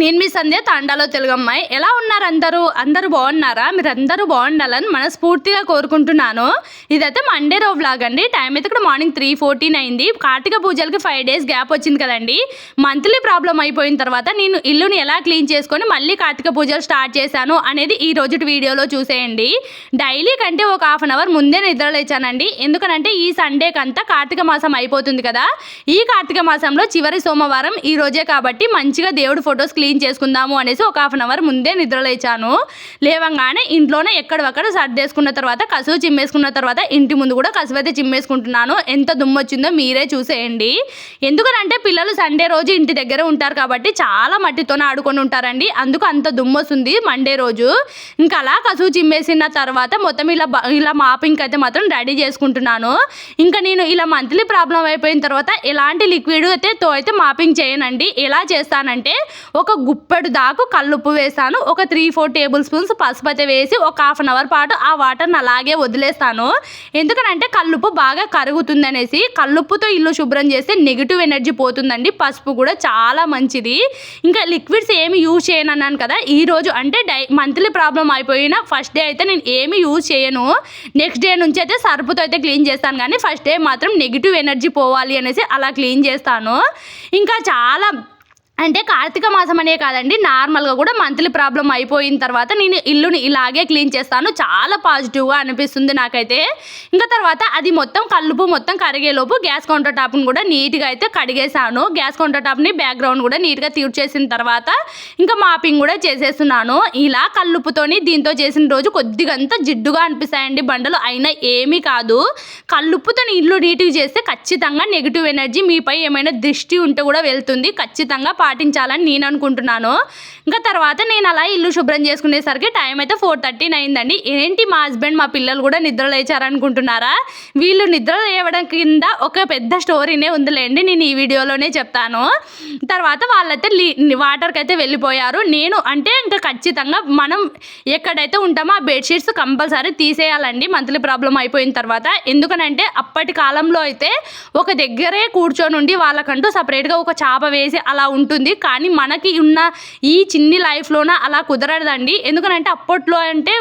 నేను మీ సంధ్య తాండాలో తెలుగు అమ్మాయి. ఎలా ఉన్నారు అందరూ? అందరూ బాగున్నారా? మీరు అందరూ బాగుండాలని మనస్ఫూర్తిగా కోరుకుంటున్నాను. ఇదైతే మండే రో వ్లాగ్ అండి. టైం అయితే ఇక్కడ మార్నింగ్ త్రీ ఫోర్టీన్ అయింది. కార్తీక పూజలకి ఫైవ్ డేస్ గ్యాప్ వచ్చింది కదండి. మంత్లీ ప్రాబ్లం అయిపోయిన తర్వాత నేను ఇల్లుని ఎలా క్లీన్ చేసుకొని మళ్ళీ కార్తీక పూజలు స్టార్ట్ చేశాను అనేది ఈ రోజు వీడియోలో చూసేయండి. డైలీ కంటే ఒక హాఫ్ అన్ అవర్ ముందే నిద్రలేచానండి ఎందుకనంటే ఈ సండేకి అంతా కార్తీక మాసం అయిపోతుంది కదా. ఈ కార్తీక మాసంలో చివరి సోమవారం ఈ రోజే కాబట్టి మంచిగా దేవుడు ఫొటోస్ క్లీన్ క్లీన్ చేసుకుందాము అనేసి ఒక హాఫ్ అన్ అవర్ ముందే నిద్రలేచాను. లేవంగానే ఇంట్లోనే ఎక్కడొక్కడ సర్దేసుకున్న తర్వాత కసువు చిమ్మేసుకున్న తర్వాత ఇంటి ముందు కూడా కసువు అయితే చిమ్మేసుకుంటున్నాను. ఎంత దుమ్ము వచ్చిందో మీరే చూసేయండి. ఎందుకనంటే పిల్లలు సండే రోజు ఇంటి దగ్గర ఉంటారు కాబట్టి చాలా మట్టితోనే ఆడుకొని ఉంటారండి. అందుకు అంత దుమ్ము వస్తుంది మండే రోజు. ఇంకా అలా కసువు చిమ్మేసిన తర్వాత మొత్తం ఇలా ఇలా మాపింగ్ అయితే మాత్రం రెడీ చేసుకుంటున్నాను. ఇంకా నేను ఇలా మంత్లీ ప్రాబ్లం అయిపోయిన తర్వాత ఎలాంటి లిక్విడ్ అయితే తో అయితే మాపింగ్ చేయనండి. ఎలా చేస్తానంటే ఒక గుప్పెడు దాకు కల్లుప్పు వేస్తాను ఒక త్రీ ఫోర్ టేబుల్ స్పూన్స్ పసుపు అయితే వేసి ఒక హాఫ్ అన్ అవర్ పాటు ఆ వాటర్ని అలాగే వదిలేస్తాను. ఎందుకనంటే కల్లుప్పు బాగా కరుగుతుంది అనేసి కల్లుప్పుతో ఇల్లు శుభ్రం చేస్తే నెగిటివ్ ఎనర్జీ పోతుందండి. పసుపు కూడా చాలా మంచిది. ఇంకా లిక్విడ్స్ ఏమి యూజ్ చేయను అన్నాను కదా. ఈరోజు అంటే డై మంత్లీ ప్రాబ్లం అయిపోయిన ఫస్ట్ డే అయితే నేను ఏమి యూజ్ చేయను. నెక్స్ట్ డే నుంచి అయితే సర్పుతో అయితే క్లీన్ చేస్తాను కానీ ఫస్ట్ డే మాత్రం నెగిటివ్ ఎనర్జీ పోవాలి అనేసి అలా క్లీన్ చేస్తాను. ఇంకా చాలా అంటే కార్తీక మాసం అనే కాదండి నార్మల్గా కూడా మంత్లీ ప్రాబ్లం అయిపోయిన తర్వాత నేను ఇల్లుని ఇలాగే క్లీన్ చేస్తాను. చాలా పాజిటివ్గా అనిపిస్తుంది నాకైతే. ఇంకా తర్వాత అది మొత్తం కలుపు మొత్తం కరిగేలోపు గ్యాస్ కౌంటర్ టాప్ని కూడా నీట్గా అయితే కడిగేసాను గ్యాస్ కౌంటర్ టాప్ని బ్యాక్గ్రౌండ్ కూడా నీట్గా తీర్చేసిన తర్వాత ఇంకా మాపింగ్ కూడా చేసేస్తున్నాను. ఇలా కల్లుపుతోని దీంతో చేసిన రోజు కొద్దిగా జిడ్డుగా అనిపిస్తాయండి బండలు. అయినా ఏమీ కాదు. కల్లుపుతోని ఇల్లు నీట్గా చేస్తే ఖచ్చితంగా నెగిటివ్ ఎనర్జీ మీపై ఏమైనా దృష్టి ఉంటే కూడా వెళ్తుంది. ఖచ్చితంగా పాటించాలని నేను అనుకుంటున్నాను. ఇంకా తర్వాత నేను అలా ఇల్లు శుభ్రం చేసుకునేసరికి టైం అయితే ఫోర్ థర్టీన్ అయిందండి ఏంటి మా హస్బెండ్ మా పిల్లలు కూడా నిద్ర లేచారనుకుంటున్నారా? వీళ్ళు నిద్ర లేవడం కింద ఒక పెద్ద స్టోరీనే ఉందిలేండి. నేను ఈ వీడియోలోనే చెప్తాను. తర్వాత వాళ్ళైతే లీ వాటర్కి అయితే వెళ్ళిపోయారు. నేను అంటే ఇంకా ఖచ్చితంగా మనం ఎక్కడైతే ఉంటామో ఆ బెడ్షీట్స్ కంపల్సరీ తీసేయాలండి. మంత్లీ ప్రాబ్లం అయిపోయిన తర్వాత. ఎందుకనంటే అప్పటి కాలంలో అయితే ఒక దగ్గరే కూర్చొని ఉండి వాళ్ళకంటూ సపరేట్గా ఒక చాప వేసి అలా ఉంటుంది కానీ మనకి ఉన్న ఈ చిన్ని లైఫ్లోన అలా కుదరదండి. ఎందుకనంటే అప్పట్లో అంటే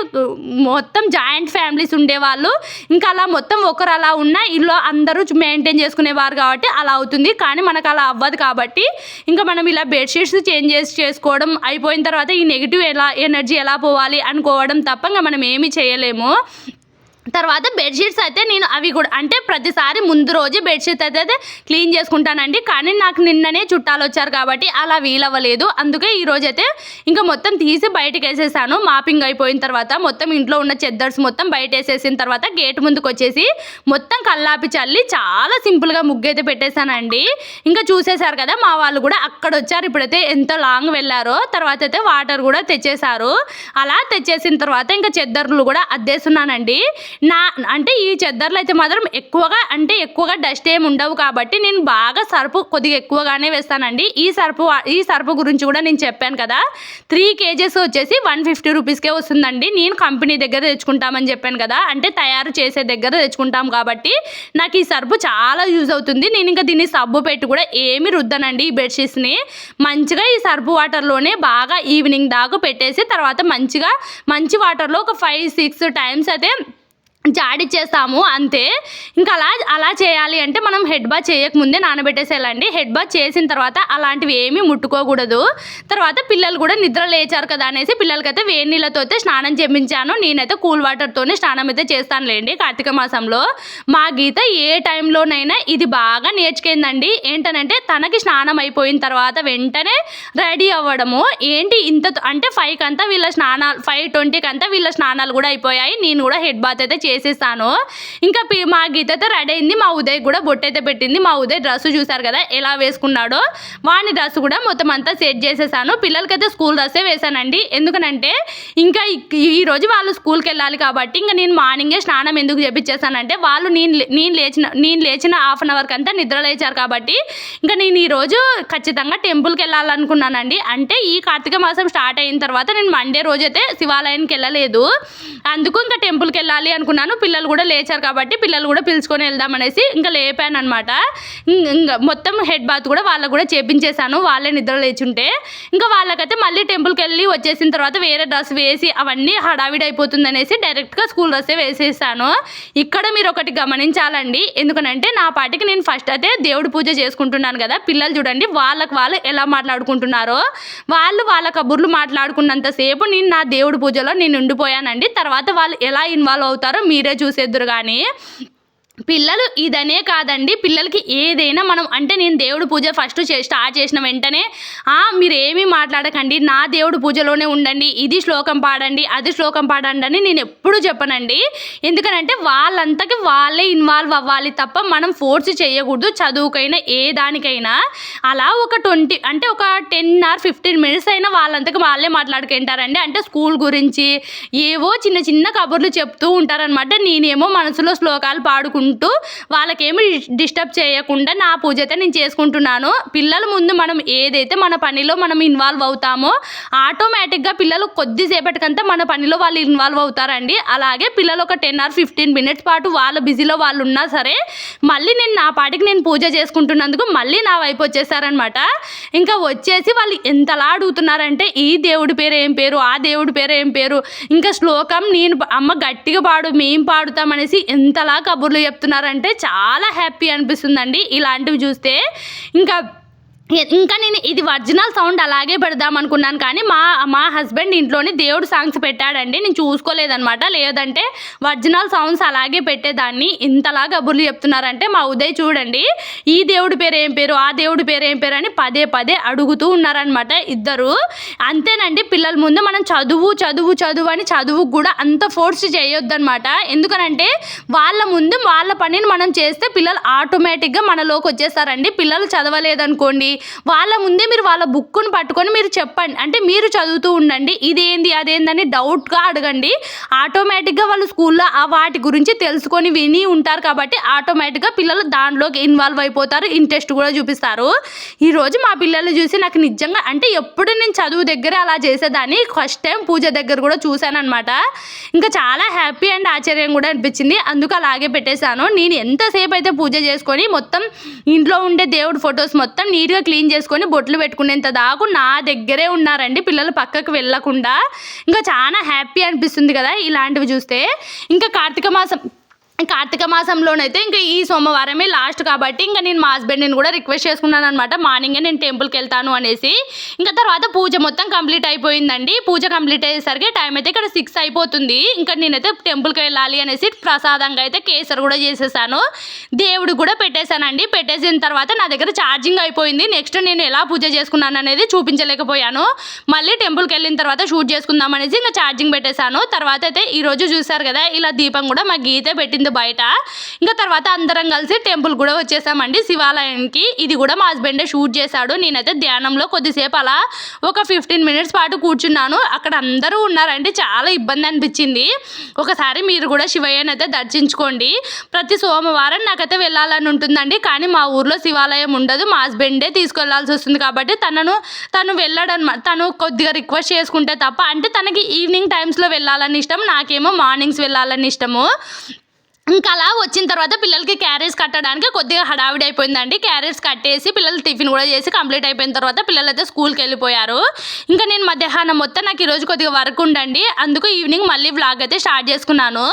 మొత్తం జాయింట్ ఫ్యామిలీస్ ఉండేవాళ్ళు. ఇంకా అలా మొత్తం ఒకరు అలా ఉన్న ఇల్లు అందరూ మెయింటైన్ చేసుకునేవారు కాబట్టి అలా అవుతుంది. కానీ మనకు అలా అవ్వదు కాబట్టి ఇంకా మనం ఇలా బెడ్షీట్స్ చేంజ్ చేసి చేసుకోవడం అయిపోయిన తర్వాత ఈ నెగిటివ్ ఎలా ఎనర్జీ ఎలా పోవాలి అనుకోవడం తప్ప ఇంకా మనం ఏమీ చేయలేము. తర్వాత బెడ్షీట్స్ అయితే నేను అవి కూడా అంటే ప్రతిసారి ముందు రోజే బెడ్షీట్స్ అయితే క్లీన్ చేసుకుంటానండి. కానీ నాకు నిన్ననే చుట్టాలు వచ్చారు కాబట్టి అలా వీలవ్వలేదు. అందుకే ఈ అయితే ఇంకా మొత్తం తీసి బయటకు వేసేసాను. మాపింగ్ అయిపోయిన తర్వాత మొత్తం ఇంట్లో ఉన్న చెద్దర్స్ మొత్తం బయట వేసేసిన తర్వాత గేట్ ముందుకు వచ్చేసి మొత్తం కల్లాపి చల్లి చాలా సింపుల్గా ముగ్గు అయితే పెట్టేశానండి. ఇంకా చూసేశారు కదా మా వాళ్ళు కూడా అక్కడ వచ్చారు. ఇప్పుడైతే ఎంత లాంగ్ వెళ్ళారో తర్వాత అయితే వాటర్ కూడా తెచ్చేశారు. అలా తెచ్చేసిన తర్వాత ఇంకా చెద్దర్లు కూడా అద్దేస్తున్నానండి నా అంటే ఈ చెద్దర్లు అయితే మాత్రం ఎక్కువగా అంటే ఎక్కువగా డస్ట్ ఏమి ఉండవు కాబట్టి నేను బాగా సర్పు కొద్దిగా ఎక్కువగానే వేస్తానండి. ఈ సర్పు వా- ఈ సర్పు గురించి కూడా నేను చెప్పాను కదా. త్రీ కేజెస్ వచ్చేసి వన్ ఫిఫ్టీ రూపీస్కే వస్తుందండి. నేను కంపెనీ దగ్గర తెచ్చుకుంటామని చెప్పాను కదా. అంటే తయారు చేసే దగ్గర తెచ్చుకుంటాం కాబట్టి నాకు ఈ సర్పు చాలా యూజ్ అవుతుంది. నేను ఇంకా దీన్ని సబ్బు పెట్టి కూడా ఏమి రుద్దనండి ఈ బెడ్షీట్స్ని. మంచిగా ఈ సర్పు వాటర్లోనే బాగా ఈవినింగ్ దాకా పెట్టేసి తర్వాత మంచిగా మంచి వాటర్లో ఒక ఫైవ్ సిక్స్ టైమ్స్ అయితే జాడిచ్చేస్తాము అంతే. ఇంకా అలా అలా చేయాలి అంటే మనం హెడ్ బాత్ చేయకముందే నానబెట్టేసేయాలండి. హెడ్ బాత్ చేసిన తర్వాత అలాంటివి ఏమీ ముట్టుకోకూడదు. తర్వాత పిల్లలు కూడా నిద్ర లేచారు కదా అనేసి పిల్లలకైతే వేడి నీళ్ళతో అయితే స్నానం చేయించాను నేనైతే కూల్ వాటర్తోనే స్నానం అయితే చేస్తానులేండి కార్తీక మాసంలో. మా గీత ఏ టైంలోనైనా ఇది బాగా నేర్చుకుందండి. ఏంటనంటే తనకి స్నానం అయిపోయిన తర్వాత వెంటనే రెడీ అవ్వడము. ఏంటి ఇంత అంటే ఫైవ్కి అంతా వీళ్ళ స్నానాలు ఫైవ్ ట్వంటీకి అంతా వీళ్ళ స్నానాలు కూడా అయిపోయాయి. నేను కూడా హెడ్ బాత్ అయితే వేసేసాను ఇంకా పి- మా గీత అయితే రెడీ అయింది. మా ఉదయ్ కూడా బొట్టు అయితే పెట్టింది. మా ఉదయ్ డ్రెస్ చూసారు కదా ఎలా వేసుకున్నాడో. వాని డ్రెస్ కూడా మొత్తం అంతా సెట్ చేసేసాను. పిల్లలకైతే స్కూల్ డ్రెస్సే వేసానండి. ఎందుకనంటే ఇంకా ఈరోజు వాళ్ళు స్కూల్కి వెళ్ళాలి కాబట్టి ఇంకా నేను మార్నింగే స్నానం ఎందుకు చేపించేసానంటే వాళ్ళు నేను నేను లేచిన నేను లేచిన హాఫ్ అన్ అవర్కి అంతా నిద్ర లేచారు కాబట్టి ఇంకా నేను ఈరోజు ఖచ్చితంగా టెంపుల్కి వెళ్ళాలనుకున్నానండి. అంటే ఈ కార్తీక మాసం స్టార్ట్ అయిన తర్వాత నేను మండే రోజు అయితే శివాలయానికి వెళ్ళలేదు. అందుకు ఇంకా టెంపుల్కి వెళ్ళాలి అనుకున్నాను పిలిచాను పిల్లలు కూడా లేచారు కాబట్టి పిల్లలు కూడా పిలుచుకొని వెళ్దామనేసి ఇంకా లేపాను అనమాట ఇంకా మొత్తం హెడ్ బాత్ కూడా వాళ్ళకు కూడా చేపించేశాను వాళ్ళే నిద్ర లేచుంటే. ఇంకా వాళ్ళకైతే మళ్ళీ టెంపుల్కి వెళ్ళి వచ్చేసిన తర్వాత వేరే డ్రెస్ వేసి అవన్నీ హడావిడి అయిపోతుంది అనేసి డైరెక్ట్గా స్కూల్ డ్రెస్సే వేసేసాను. ఇక్కడ మీరు ఒకటి గమనించాలండి ఎందుకనంటే నా పాటికి నేను ఫస్ట్ అయితే దేవుడి పూజ చేసుకుంటున్నాను కదా. పిల్లలు చూడండి వాళ్ళకి వాళ్ళు ఎలా మాట్లాడుకుంటున్నారో. వాళ్ళు వాళ్ళ కబుర్లు మాట్లాడుకున్నంతసేపు నేను నా దేవుడి పూజలో నేను ఉండిపోయానండి. తర్వాత వాళ్ళు ఎలా ఇన్వాల్వ్ అవుతారో మీరే చూసేద్దరు కానీ పిల్లలు ఇదనే కాదండి. పిల్లలకి ఏదైనా మనం అంటే నేను దేవుడు పూజ ఫస్ట్ చే స్టార్ట్ చేసిన వెంటనే మీరు ఏమీ మాట్లాడకండి. నా దేవుడు పూజలోనే ఉండండి. ఇది శ్లోకం పాడండి అది శ్లోకం పాడండి అని నేను ఎప్పుడూ చెప్పనండి. ఎందుకనంటే వాళ్ళంతకి వాళ్ళే ఇన్వాల్వ్ అవ్వాలి తప్ప మనం ఫోర్స్ చేయకూడదు. చదువుకైనా ఏ దానికైనా. అలా ఒక ట్వంటీ అంటే ఒక టెన్ ఆర్ ఫిఫ్టీన్ మినిట్స్ అయినా వాళ్ళంతకి వాళ్ళే మాట్లాడుకుంటారండి. అంటే స్కూల్ గురించి ఏవో చిన్న చిన్న కబుర్లు చెప్తూ ఉంటారనమాట నేనేమో మనసులో శ్లోకాలు పాడుకుంటాను ఉంటూ వాళ్ళకేమి డిస్టర్బ్ చేయకుండా నా పూజ అయితే నేను చేసుకుంటున్నాను. పిల్లల ముందు మనం ఏదైతే మన పనిలో మనం ఇన్వాల్వ్ అవుతామో ఆటోమేటిక్గా పిల్లలు కొద్దిసేపటికంతా మన పనిలో వాళ్ళు ఇన్వాల్వ్ అవుతారండి. అలాగే పిల్లలు ఒక టెన్ ఆర్ ఫిఫ్టీన్ మినిట్స్ పాటు వాళ్ళ బిజీలో వాళ్ళు ఉన్నా సరే మళ్ళీ నేను నా పాటికి నేను పూజ చేసుకుంటున్నందుకు మళ్ళీ నా వైపు వచ్చేసారనమాట ఇంకా వచ్చేసి వాళ్ళు ఎంతలా అడుగుతున్నారంటే ఈ దేవుడి పేరు ఏం పేరు? ఆ దేవుడి పేరు ఏం పేరు? ఇంకా శ్లోకం నేను అమ్మ గట్టిగా పాడు మేం పాడుతామనేసి ఎంతలా కబుర్లు చెప్తున్నారంటే చాలా హ్యాపీ అనిపిస్తుందండి. ఇలాంటివి చూస్తే ఇంకా ఇంకా నేను ఇది ఒరిజినల్ సౌండ్ అలాగే పెడదాం అనుకున్నాను కానీ మా మా హస్బెండ్ ఇంట్లోనే దేవుడు సాంగ్స్ పెట్టాడండి. నేను చూసుకోలేదనమాట లేదంటే ఒరిజినల్ సౌండ్స్ అలాగే పెట్టేదాన్ని. ఇంతలా కబుర్లు చెప్తున్నారంటే మా ఉదయ్ చూడండి. ఈ దేవుడి పేరు ఏం పేరు ఆ దేవుడి పేరు ఏం పేరు అని పదే పదే అడుగుతూ ఉన్నారనమాట ఇద్దరు. అంతేనండి పిల్లల ముందు మనం చదువు చదువు చదువు అని చదువుకు కూడా అంత ఫోర్స్ చేయొద్దనమాట ఎందుకనంటే వాళ్ళ ముందు వాళ్ళ పనిని మనం చేస్తే పిల్లలు ఆటోమేటిక్గా మనలోకి వచ్చేస్తారండి. పిల్లలు చదవలేదనుకోండి. వాళ్ళ ముందే మీరు వాళ్ళ బుక్కును పట్టుకొని మీరు చెప్పండి. అంటే మీరు చదువుతూ ఉండండి. ఇదేంది అదేందని డౌట్గా అడగండి. ఆటోమేటిక్గా వాళ్ళు స్కూల్లో ఆ వాటి గురించి తెలుసుకొని విని ఉంటారు కాబట్టి ఆటోమేటిక్గా పిల్లలు దాంట్లోకి ఇన్వాల్వ్ అయిపోతారు. ఇంట్రెస్ట్ కూడా చూపిస్తారు. ఈరోజు మా పిల్లలు చూసి నాకు నిజంగా అంటే ఎప్పుడు నేను చదువు దగ్గర అలా చేసేదాన్ని. ఫస్ట్ టైం పూజ దగ్గర కూడా చూశాను అనమాట ఇంకా చాలా హ్యాపీ అండ్ ఆశ్చర్యం కూడా అనిపించింది. అందుకు అలాగే పెట్టేశాను. నేను ఎంతసేపు అయితే పూజ చేసుకొని మొత్తం ఇంట్లో ఉండే దేవుడి ఫొటోస్ మొత్తం నీట్గా క్లీన్ చేసుకొని బొట్లు పెట్టుకునేంత దాకా నా దగ్గరే ఉన్నారండి. పిల్లలు పక్కకు వెళ్ళకుండా. ఇంకా చాలా హ్యాపీ అనిపిస్తుంది కదా ఇలాంటివి చూస్తే. ఇంకా కార్తీక మాసం కార్తీక మాసంలోనైతే ఇంకా ఈ సోమవారమే లాస్ట్ కాబట్టి ఇంకా నేను మా హస్బెండ్ని కూడా రిక్వెస్ట్ చేసుకున్నాను అనమాట మార్నింగే నేను టెంపుల్కి వెళ్తాను అనేసి. ఇంకా తర్వాత పూజ మొత్తం కంప్లీట్ అయిపోయిందండి. పూజ కంప్లీట్ అయ్యేసరికి టైం అయితే ఇక్కడ సిక్స్ అయిపోతుంది. ఇంకా నేనైతే టెంపుల్కి వెళ్ళాలి అనేసి ప్రసాదంగా అయితే కేసరి కూడా చేసేసాను. దేవుడు కూడా పెట్టేశానండి. పెట్టేసిన తర్వాత నా దగ్గర ఛార్జింగ్ అయిపోయింది. నెక్స్ట్ నేను ఎలా పూజ చేసుకున్నాను అనేది చూపించలేకపోయాను. మళ్ళీ టెంపుల్కి వెళ్ళిన తర్వాత షూట్ చేసుకుందాం అనేసి ఇంకా ఛార్జింగ్ పెట్టేశాను. తర్వాత అయితే ఈరోజు చూసారు కదా ఇలా దీపం కూడా మా గీతే పెట్టింది. బయట. ఇంకా తర్వాత అందరం కలిసి టెంపుల్ కూడా వచ్చేసామండి శివాలయానికి. ఇది కూడా మా హస్బెండే షూట్ చేశాడు. నేనైతే ధ్యానంలో కొద్దిసేపు అలా ఒక ఫిఫ్టీన్ మినిట్స్ పాటు కూర్చున్నాను. అక్కడ అందరూ ఉన్నారంటే చాలా ఇబ్బంది అనిపించింది. ఒకసారి మీరు కూడా శివయ్యని అయితే దర్శించుకోండి. ప్రతి సోమవారం నాకైతే వెళ్ళాలని ఉంటుందండి. కానీ మా ఊర్లో శివాలయం ఉండదు. మా హస్బెండే తీసుకెళ్ళాల్సి వస్తుంది కాబట్టి తనను తను వెళ్ళడనమాట తను కొద్దిగా రిక్వెస్ట్ చేసుకుంటే తప్ప అంటే తనకి ఈవినింగ్ టైమ్స్లో వెళ్ళాలని ఇష్టం. నాకేమో మార్నింగ్స్ వెళ్ళాలని ఇష్టము. ఇంకా అలా వచ్చిన తర్వాత పిల్లలకి క్యారేజ్ కట్టడానికి కొద్దిగా హడావిడి అయిపోయిందండి. క్యారేజ్ కట్టేసి పిల్లలు టిఫిన్ కూడా చేసి కంప్లీట్ అయిపోయిన తర్వాత పిల్లలు అయితే స్కూల్కి వెళ్ళిపోయారు. ఇంకా నేను మధ్యాహ్నం మొత్తం నాకు ఈరోజు కొద్దిగా వర్క్ ఉండండి అందుకు ఈవినింగ్ మళ్ళీ వ్లాగ్ అయితే స్టార్ట్ చేసుకున్నాను.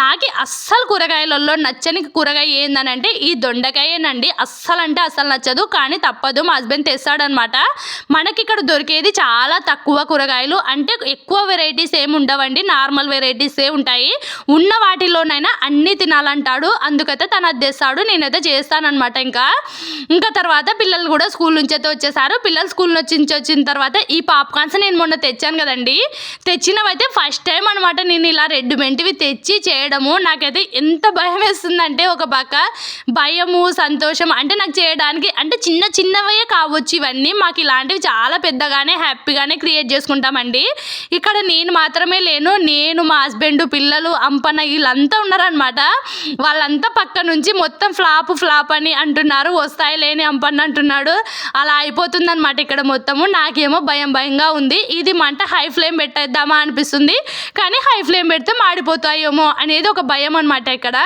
నాకు అస్సలు కూరగాయలలో నచ్చని కూరగాయ ఏందనంటే ఈ దొండకాయేనండి. అస్సలు అంటే అస్సలు నచ్చదు కానీ తప్పదు. మా హస్బెండ్ తెస్తాడనమాట. మనకి ఇక్కడ దొరికేది చాలా తక్కువ కూరగాయలు. అంటే ఎక్కువ వెరైటీస్ ఏమి ఉండవండి. నార్మల్ వెరైటీసే ఉంటాయి. ఉన్న వాటిలోనైనా అన్ని తినాలంటాడు అందుకైతే తను అద్దేస్తాడు నేనైతే చేస్తానన్నమాట ఇంకా. ఇంకా తర్వాత పిల్లలు కూడా స్కూల్ నుంచి అయితే వచ్చేసారు. పిల్లలు స్కూల్ నుంచి వచ్చిన తర్వాత ఈ పాప్కార్న్స్ నేను మొన్న తెచ్చాను కదండి. తెచ్చినవైతే ఫస్ట్ టైం అనమాట నేను ఇలా రెడ్ మెంటివి తెచ్చి చేయడము. నాకైతే ఎంత భయం వేస్తుందంటే ఒక పక్క భయము సంతోషం అంటే నాకు చేయడానికి అంటే చిన్న చిన్నవే కావచ్చు ఇవన్నీ. మాకు ఇలాంటివి చాలా పెద్దగానే హ్యాపీగానే క్రియేట్ చేసుకుంటామండి. ఇక్కడ నేను మాత్రమే లేను. నేను మా హస్బెండ్ పిల్లలు అంపన్న వీళ్ళంతా ఉన్నారనమాట వాళ్ళంతా పక్క నుంచి మొత్తం ఫ్లాప్ ఫ్లాప్ అని అంటున్నారు. వస్తాయి లేని అంపన్న అంటున్నాడు. అలా అయిపోతుందన్నమాట ఇక్కడ మొత్తము. నాకేమో భయం భయంగా ఉంది. ఇది మంట హై ఫ్లేమ్ పెట్టేద్దామా అనిపిస్తుంది. కానీ హై ఫ్లేమ్ పెడితే మాడిపోతాయేమో అనేది ఒక భయం అనమాట ఇక్కడ.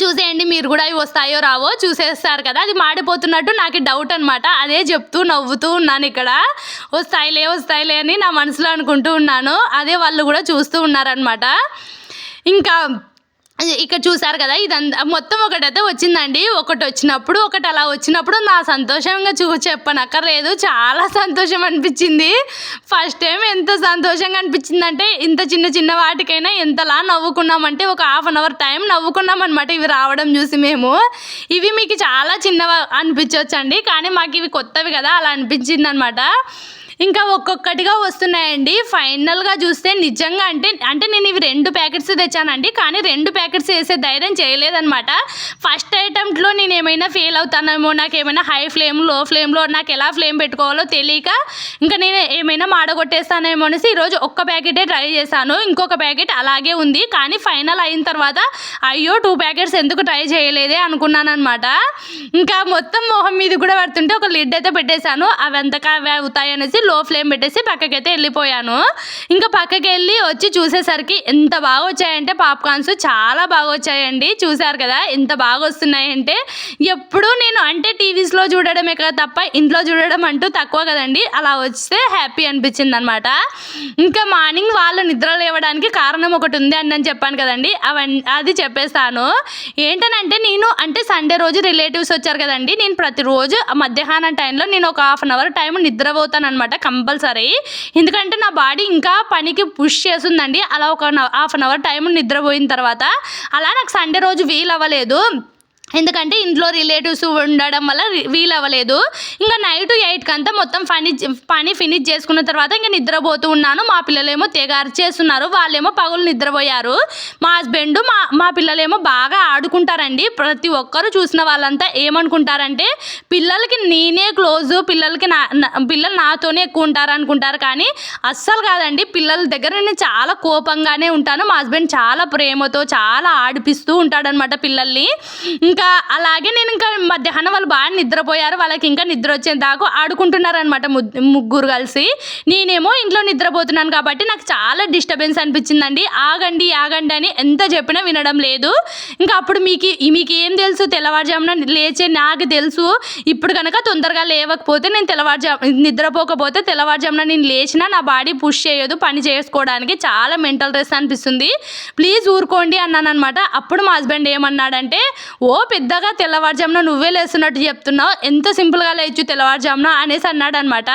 చూసేయండి మీరు కూడా అవి వస్తాయో రావో చూసేస్తారు కదా. అది మాడిపోతున్నట్టు నాకు డౌట్ అనమాట అదే చెప్తూ నవ్వుతూ ఉన్నాను ఇక్కడ. వస్తాయిలే వస్తాయిలే అని నా మనసులో అనుకుంటూ ఉన్నాను. అదే వాళ్ళు కూడా చూస్తూ ఉన్నారనమాట ఇంకా ఇక్కడ చూసారు కదా ఇదంతా మొత్తం ఒకటైతే వచ్చిందండి. ఒకటి వచ్చినప్పుడు ఒకటి అలా వచ్చినప్పుడు నా సంతోషంగా చూ చెప్పనక్కర్లేదు. చాలా సంతోషం అనిపించింది. ఫస్ట్ టైం ఎంత సంతోషంగా అనిపించిందంటే ఇంత చిన్న చిన్న వాటికైనా ఎంతలా నవ్వుకున్నామంటే ఒక హాఫ్ అన్ అవర్ టైం నవ్వుకున్నాం అనమాట ఇవి రావడం చూసి మేము. ఇవి మీకు చాలా చిన్నవి అనిపించవచ్చండి కానీ మాకు ఇవి కొత్తవి కదా అలా అనిపించింది అనమాట ఇంకా ఒక్కొక్కటిగా వస్తున్నాయండి. ఫైనల్గా చూస్తే నిజంగా అంటే అంటే నేను ఇవి రెండు ప్యాకెట్స్ తెచ్చానండి. కానీ రెండు ప్యాకెట్స్ వేసే ధైర్యం చేయలేదనమాట ఫస్ట్ ఐటమ్లో నేను ఏమైనా ఫెయిల్ అవుతానేమో నాకు ఏమైనా హై ఫ్లేమ్లో ఫ్లేమ్లో నాకు ఎలా ఫ్లేమ్ పెట్టుకోవాలో తెలియక ఇంకా నేను ఏమైనా మాడగొట్టేస్తానేమో అనేసి ఈరోజు ఒక్క ప్యాకెటే ట్రై చేశాను. ఇంకొక ప్యాకెట్ అలాగే ఉంది. కానీ ఫైనల్ అయిన తర్వాత అయ్యో టూ ప్యాకెట్స్ ఎందుకు ట్రై చేయలేదే అనుకున్నాను అనమాట ఇంకా మొత్తం మొహం మీద కూడా పడుతుంటే ఒక లిడ్ అయితే పెట్టేశాను. అవి ఎంతకా అవుతాయి అనేసి లో ఫ్లేమ్ పెట్టేసి పక్కకైతే వెళ్ళిపోయాను. ఇంకా పక్కకి వెళ్ళి వచ్చి చూసేసరికి ఎంత బాగా వచ్చాయంటే పాప్కార్న్స్ చాలా బాగా వచ్చాయండి. చూసారు కదా ఎంత బాగా వస్తున్నాయంటే. ఎప్పుడూ నేను అంటే టీవీస్లో చూడడమే కదా తప్ప ఇంట్లో చూడడం అంటూ తక్కువ కదండి. అలా వస్తే హ్యాపీ అనిపించింది అనమాట ఇంకా మార్నింగ్ వాళ్ళు నిద్ర లేవడానికి కారణం ఒకటి ఉంది అని నేను చెప్పాను కదండి. అవన్నీ అది చెప్పేస్తాను. ఏంటనంటే నేను అంటే సండే రోజు రిలేటివ్స్ వచ్చారు కదండి. నేను ప్రతిరోజు మధ్యాహ్నం టైంలో నేను ఒక హాఫ్ అన్ అవర్ టైం నిద్రపోతాను అనమాట కంపల్సరీ. ఎందుకంటే నా బాడీ ఇంకా పనికి పుష్ చేస్తుందండి. అలా ఒక హాఫ్ అన్ అవర్ టైం నిద్రపోయిన తర్వాత. అలా నాకు సండే రోజు వీలు అవ్వలేదు ఎందుకంటే ఇంట్లో రిలేటివ్స్ ఉండడం వల్ల వీల్ వీలు అవ్వలేదు ఇంకా నైట్ ఎయిట్కి అంతా మొత్తం పని పని ఫినిష్ చేసుకున్న తర్వాత ఇంకా నిద్రపోతూ ఉన్నాను. మా పిల్లలేమో తెగ అరిచేస్తున్నారు వాళ్ళేమో పగులు నిద్రపోయారు. మా హస్బెండ్ మా మా పిల్లలేమో బాగా ఆడుకుంటారండి. ప్రతి ఒక్కరు చూసిన వాళ్ళంతా ఏమనుకుంటారంటే పిల్లలకి నేనే క్లోజ్ పిల్లలకి నా నా- పిల్లలు నాతోనే ఎక్కువ ఉంటారు అనుకుంటారు కానీ అస్సలు కాదండి. పిల్లల దగ్గర నేను చాలా కోపంగానే ఉంటాను. మా హస్బెండ్ చాలా ప్రేమతో చాలా ఆడిపిస్తూ ఉంటాడనమాట పిల్లల్ని. ఇంకా ఇంకా అలాగే నేను ఇంకా మధ్యాహ్నం వాళ్ళు బాగా నిద్రపోయారు. వాళ్ళకి ఇంకా నిద్ర వచ్చే దాకా ఆడుకుంటున్నారు అనమాట ముగ్గురు కలిసి. నేనేమో ఇంట్లో నిద్రపోతున్నాను కాబట్టి నాకు చాలా డిస్టర్బెన్స్ అనిపించిందండి. ఆగండి ఆగండి అని ఎంత చెప్పినా వినడం లేదు. ఇంకా అప్పుడు మీకు మీకు ఏం తెలుసు? తెల్లవారుజామున లేచే నాకు తెలుసు. ఇప్పుడు కనుక తొందరగా లేవకపోతే నేను తెల్లవారుజాము నిద్రపోకపోతే తెల్లవారుజామున నేను లేచినా నా బాడీ పుష్ చేయదు. పని చేసుకోవడానికి చాలా మెంటల్ స్ట్రెస్ అనిపిస్తుంది. ప్లీజ్ ఊరుకోండి అన్నాను అనమాట అప్పుడు మా హస్బెండ్ ఏమన్నాడంటే ఓ పెద్దగా తెల్లవారుజామున నువ్వే లేస్తున్నట్టు చెప్తున్నావు. ఎంత సింపుల్గా లేచు తెల్లవారుజామున అనేసి అన్నాడు అనమాట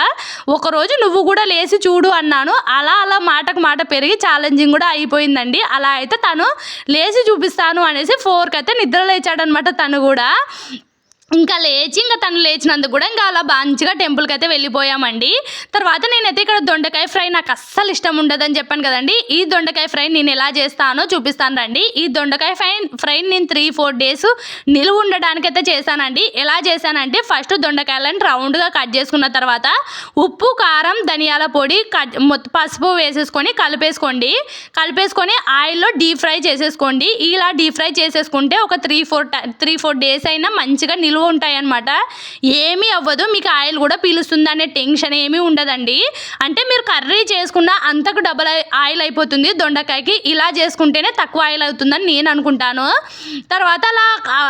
ఒకరోజు నువ్వు కూడా లేచి చూడు అన్నాను. అలా అలా మాటకు మాట పెరిగి ఛాలెంజింగ్ కూడా అయిపోయిందండి. అలా అయితే తను లేచి చూపిస్తాను అనేసి ఫోర్కి అయితే నిద్ర లేచాడనమాట తను కూడా. ఇంకా లేచి ఇంకా తను లేచినందుకు కూడా ఇంకా అలా మంచిగా టెంపుల్కి అయితే వెళ్ళిపోయామండి. తర్వాత నేనైతే ఇక్కడ దొండకాయ ఫ్రై నాకు అస్సలు ఇష్టం ఉండదని చెప్పాను కదండి. ఈ దొండకాయ ఫ్రై నేను ఎలా చేస్తానో చూపిస్తాను రండి. ఈ దొండకాయ ఫ్రై ఫ్రై నేను త్రీ ఫోర్ డేస్ నిలువ ఉండడానికి అయితే చేశానండి. ఎలా చేశానంటే ఫస్ట్ దొండకాయలను రౌండ్గా కట్ చేసుకున్న తర్వాత ఉప్పు కారం ధనియాల పొడి కట్ మొత్తం పసుపు వేసేసుకొని కలిపేసుకోండి. కలిపేసుకొని ఆయిల్లో డీప్ ఫ్రై చేసేసుకోండి. ఇలా డీప్ ఫ్రై చేసేసుకుంటే ఒక three four three four days అయినా మంచిగా నిలువ ఉంటాయి ఉంటాయన్నమాట ఏమీ అవ్వదు మీకు ఆయిల్ కూడా పీలుస్తుంది అనే టెన్షన్ ఏమీ ఉండదండి. అంటే మీరు కర్రీ చేసుకున్న అంతకు డబల్ ఆయిల్ అయిపోతుంది దొండకాయకి. ఇలా చేసుకుంటేనే తక్కువ ఆయిల్ అవుతుందని నేను అనుకుంటాను. తర్వాత అలా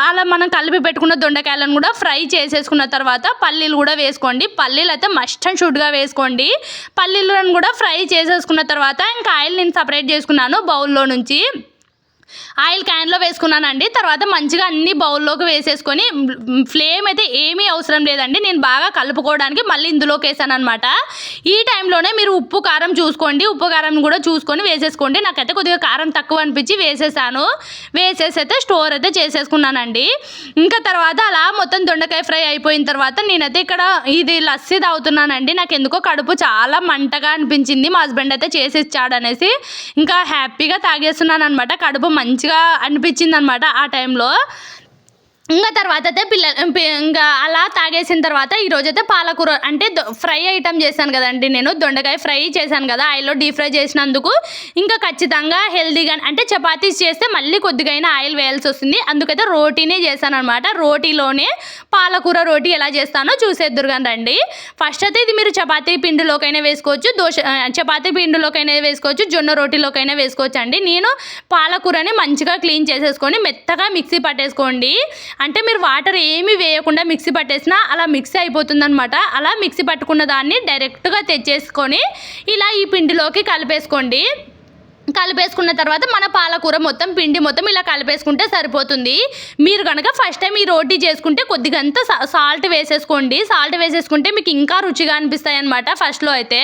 అలా మనం కలిపి పెట్టుకున్న దొండకాయలను కూడా ఫ్రై చేసేసుకున్న తర్వాత పల్లీలు కూడా వేసుకోండి. పల్లీలు అయితే మస్ట్ అండ్ షుడ్గా వేసుకోండి. పల్లీలను కూడా ఫ్రై చేసేసుకున్న తర్వాత ఇంకా ఆయిల్ నేను సపరేట్ చేసుకున్నాను బౌల్లో నుంచి. ఆయిల్ క్యాన్లో వేసుకున్నానండి. తర్వాత మంచిగా అన్ని బౌల్లోకి వేసేసుకొని ఫ్లేమ్ అయితే ఏమీ అవసరం లేదండి. నేను బాగా కలుపుకోవడానికి మళ్ళీ ఇందులోకి వేసాను అనమాట ఈ టైంలోనే మీరు ఉప్పు కారం చూసుకోండి. ఉప్పు కారం కూడా చూసుకొని వేసేసుకోండి. నాకైతే కొద్దిగా కారం తక్కువ అనిపించి వేసేసాను. వేసేసి అయితే స్టోర్ అయితే చేసేసుకున్నానండి. ఇంకా తర్వాత అలా మొత్తం దొండకాయ ఫ్రై అయిపోయిన తర్వాత నేనైతే ఇక్కడ ఇది లస్సీ తాగుతున్నానండి. నాకు ఎందుకో కడుపు చాలా మంటగా అనిపించింది. మా హస్బెండ్ అయితే చేసి ఇచ్చాడు అనేసి ఇంకా హ్యాపీగా తాగేస్తున్నాను అనమాట కడుపు మంచి మంచిగా అనిపించింది అనమాట ఆ టైంలో. ఇంకా తర్వాత అయితే పిల్ల ఇంకా అలా తాగేసిన తర్వాత ఈరోజు అయితే పాలకూర అంటే ఫ్రై ఐటమ్ చేశాను కదండి నేను. దొండకాయ ఫ్రై చేశాను కదా ఆయిల్లో డీప్ ఫ్రై చేసినందుకు ఇంకా ఖచ్చితంగా హెల్దీగా అంటే చపాతీస్ చేస్తే మళ్ళీ కొద్దిగా ఆయిల్ వేయాల్సి వస్తుంది. అందుకైతే రోటీనే చేశాను అనమాట రోటీలోనే పాలకూర రోటీ ఎలా చేస్తానో చూసేద్దరు కానీ రండి. ఫస్ట్ అయితే ఇది మీరు చపాతీ పిండిలోకైనా వేసుకోవచ్చు దోశ చపాతీ పిండిలోకైనా వేసుకోవచ్చు జొన్న రోటీలోకైనా వేసుకోవచ్చు అండి నేను పాలకూరని మంచిగా క్లీన్ చేసేసుకొని మెత్తగా మిక్సీ పట్టేసుకోండి. అంటే మీరు వాటర్ ఏమి వేయకుండా మిక్సీ పట్టేసినా అలా మిక్సీ అయిపోతుందనమాట అలా మిక్సీ పట్టుకున్న దాన్ని డైరెక్ట్గా తెచ్చేసుకొని ఇలా ఈ పిండిలోకి కలిపేసుకోండి. కలిపేసుకున్న తర్వాత మన పాలకూర మొత్తం పిండి మొత్తం ఇలా కలిపేసుకుంటే సరిపోతుంది. మీరు కనుక ఫస్ట్ టైం ఈ రోటీ చేసుకుంటే కొద్దిగా అంత సాల్ట్ వేసేసుకోండి. సాల్ట్ వేసేసుకుంటే మీకు ఇంకా రుచిగా అనిపిస్తాయి అనమాట ఫస్ట్లో అయితే.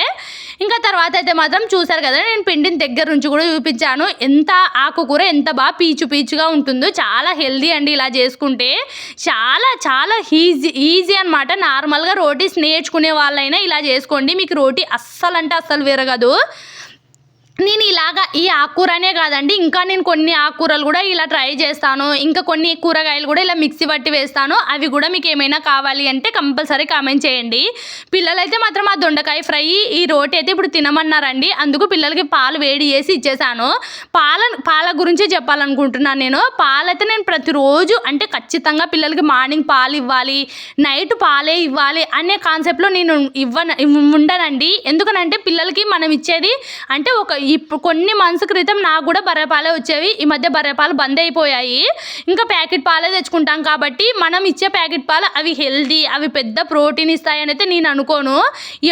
ఇంకా తర్వాత అయితే మాత్రం చూసారు కదా నేను పిండిని దగ్గర నుంచి కూడా చూపించాను. ఎంత ఆకుకూర ఎంత బాగా పీచు పీచుగా ఉంటుందో చాలా హెల్దీ అండి ఇలా చేసుకుంటే. చాలా చాలా ఈజీ ఈజీ అనమాట నార్మల్గా రోటీస్ నేర్చుకునే వాళ్ళైనా ఇలా చేసుకోండి. మీకు రోటీ అస్సలు అంటే అస్సలు విరగదు. నేను ఇలాగా ఈ ఆకుకూరనే కాదండి ఇంకా నేను కొన్ని ఆకుకూరలు కూడా ఇలా ట్రై చేస్తాను. ఇంకా కొన్ని కూరగాయలు కూడా ఇలా మిక్సీ పట్టి వేస్తాను. అవి కూడా మీకు ఏమైనా కావాలి అంటే కంపల్సరీ కామెంట్ చేయండి. పిల్లలైతే మాత్రం ఆ దొండకాయ ఫ్రై ఈ రోటి అయితే ఇప్పుడు తినమన్నారండి. అందుకు పిల్లలకి పాలు వేడి చేసి ఇచ్చేసాను. పాల పాల గురించి చెప్పాలనుకుంటున్నాను నేను. పాలైతే నేను ప్రతిరోజు అంటే ఖచ్చితంగా పిల్లలకి మార్నింగ్ పాలు ఇవ్వాలి నైట్ పాలే ఇవ్వాలి అనే కాన్సెప్ట్లో నేను ఇవ్వన ఉండనండి. ఎందుకనంటే పిల్లలకి మనం ఇచ్చేది అంటే ఒక ఇప్పుడు కొన్ని మంత్స్ క్రితం నాకు కూడా బర్రె పాలే వచ్చేవి. ఈ మధ్య బర్రె పాలు బంద్ అయిపోయాయి. ఇంకా ప్యాకెట్ పాలే తెచ్చుకుంటాం కాబట్టి మనం ఇచ్చే ప్యాకెట్ పాలు అవి హెల్దీ అవి పెద్ద ప్రోటీన్ ఇస్తాయని అయితే నేను అనుకోను.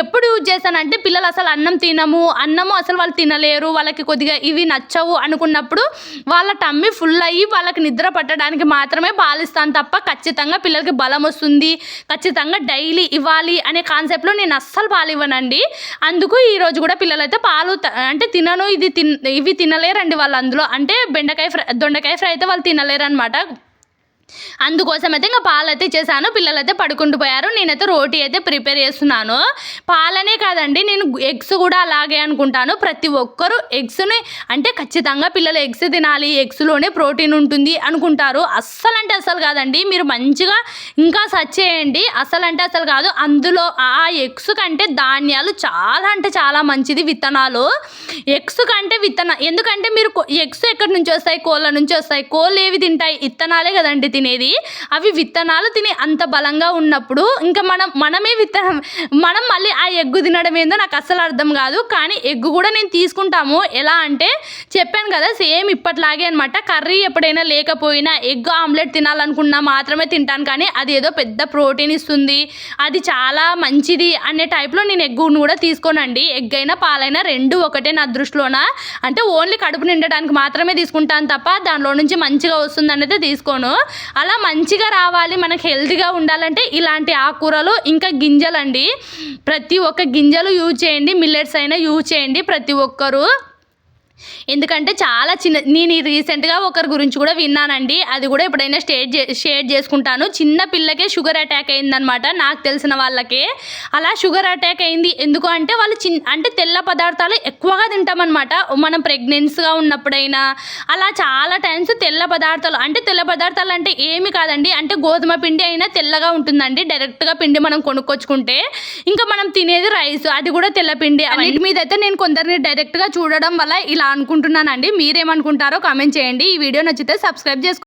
ఎప్పుడు యూజ్ చేస్తానంటే పిల్లలు అసలు అన్నం తినము అన్నము అసలు వాళ్ళు తినలేరు వాళ్ళకి కొద్దిగా ఇవి నచ్చవు అనుకున్నప్పుడు వాళ్ళ టమ్మి ఫుల్ అయ్యి వాళ్ళకి నిద్ర పట్టడానికి మాత్రమే పాలిస్తాను తప్ప ఖచ్చితంగా పిల్లలకి బలం వస్తుంది. ఖచ్చితంగా డైలీ ఇవ్వాలి అనే కాన్సెప్ట్లో నేను అస్సలు పాలు ఇవ్వనండి. అందుకు ఈరోజు కూడా పిల్లలైతే పాలు అంటే తినను ఇది తిన్ ఇవి తినలేరండి వాళ్ళు అందులో. అంటే బెండకాయ ఫ్రై దొండకాయ ఫ్రై అయితే వాళ్ళు తినలేరు అనమాట అందుకోసం అయితే ఇంకా పాలు అయితే చేశాను పిల్లలైతే పడుకుంటూ పోయారు. నేనైతే రోటీ అయితే ప్రిపేర్ చేస్తున్నాను. పాలనే కాదండి నేను ఎగ్స్ కూడా అలాగే అనుకుంటాను. ప్రతి ఒక్కరూ ఎగ్స్ని అంటే ఖచ్చితంగా పిల్లలు ఎగ్స్ తినాలి ఎగ్స్లోనే ప్రోటీన్ ఉంటుంది అనుకుంటారు. అస్సలు అంటే అస్సలు కాదండి మీరు మంచిగా ఇంకా సర్చ్ చేయండి. అసలు అంటే అసలు కాదు అందులో ఆ ఎగ్స్ కంటే ధాన్యాలు చాలా అంటే చాలా మంచిది విత్తనాలు. ఎగ్స్ కంటే విత్తన ఎందుకంటే మీరు ఎగ్స్ ఎక్కడి నుంచి వస్తాయి? కోళ్ళ నుంచి వస్తాయి. కోళ్ళు ఏవి తింటాయి? విత్తనాలే కదండి తినేది అవి విత్తనాలు తిని అంత బలంగా ఉన్నప్పుడు ఇంకా మనం మనమే విత్తనం మనం మళ్ళీ ఆ ఎగ్గు తినడం ఏందో నాకు అస్సలు అర్థం కాదు. కానీ ఎగ్గు కూడా నేను తీసుకుంటాము. ఎలా అంటే చెప్పాను కదా సేమ్ ఇప్పట్లాగే అనమాట కర్రీ ఎప్పుడైనా లేకపోయినా ఎగ్ ఆమ్లెట్ తినాలనుకున్నా మాత్రమే తింటాను. కానీ అది ఏదో పెద్ద ప్రోటీన్ ఇస్తుంది. అది చాలా మంచిది అనే టైప్లో నేను ఎగ్గును కూడా తీసుకోనండి. ఎగ్ అయినా పాలైనా రెండు ఒకటే నా దృష్టిలోన. అంటే ఓన్లీ కడుపు నిండడానికి మాత్రమే తీసుకుంటాను తప్ప దానిలో నుంచి మంచిగా వస్తుంది అనేది తీసుకోను. అలా మంచిగా రావాలి మనకు హెల్తీగా ఉండాలంటే ఇలాంటి ఆకుకూరలు ఇంకా గింజలండి. ప్రతి ఒక్క గింజలు యూజ్ చేయండి మిల్లెట్స్ అయినా యూజ్ చేయండి ప్రతి ఒక్కరు. ఎందుకంటే చాలా చిన్న నేను ఈ రీసెంట్గా ఒకరి గురించి కూడా విన్నానండి. అది కూడా ఎప్పుడైనా స్టేట్ షేర్ చేసుకుంటాను. చిన్న పిల్లకే షుగర్ అటాక్ అయిందనమాట నాకు తెలిసిన వాళ్ళకే. అలా షుగర్ అటాక్ అయింది. ఎందుకు అంటే వాళ్ళు చిన్న అంటే తెల్ల పదార్థాలు ఎక్కువగా తింటామన్నమాట. మనం ప్రెగ్నెన్సీగా ఉన్నప్పుడైనా అలా చాలా టైమ్స్ తెల్ల పదార్థాలు అంటే తెల్ల పదార్థాలు అంటే ఏమి కాదండి. అంటే గోధుమ పిండి అయినా తెల్లగా ఉంటుందండి. డైరెక్ట్గా పిండి మనం కొనుక్కొచ్చుకుంటే ఇంకా మనం తినేది రైస్ అది కూడా తెల్ల పిండి. అన్నిటి మీద అయితే నేను కొందరిని డైరెక్ట్గా చూడడం వల్ల ఇలా అనుకుంటున్నానండి. మీరేమనుకుంటారో కామెంట్ చేయండి. ఈ వీడియో నచ్చితే సబ్స్క్రైబ్ చేసుకోండి.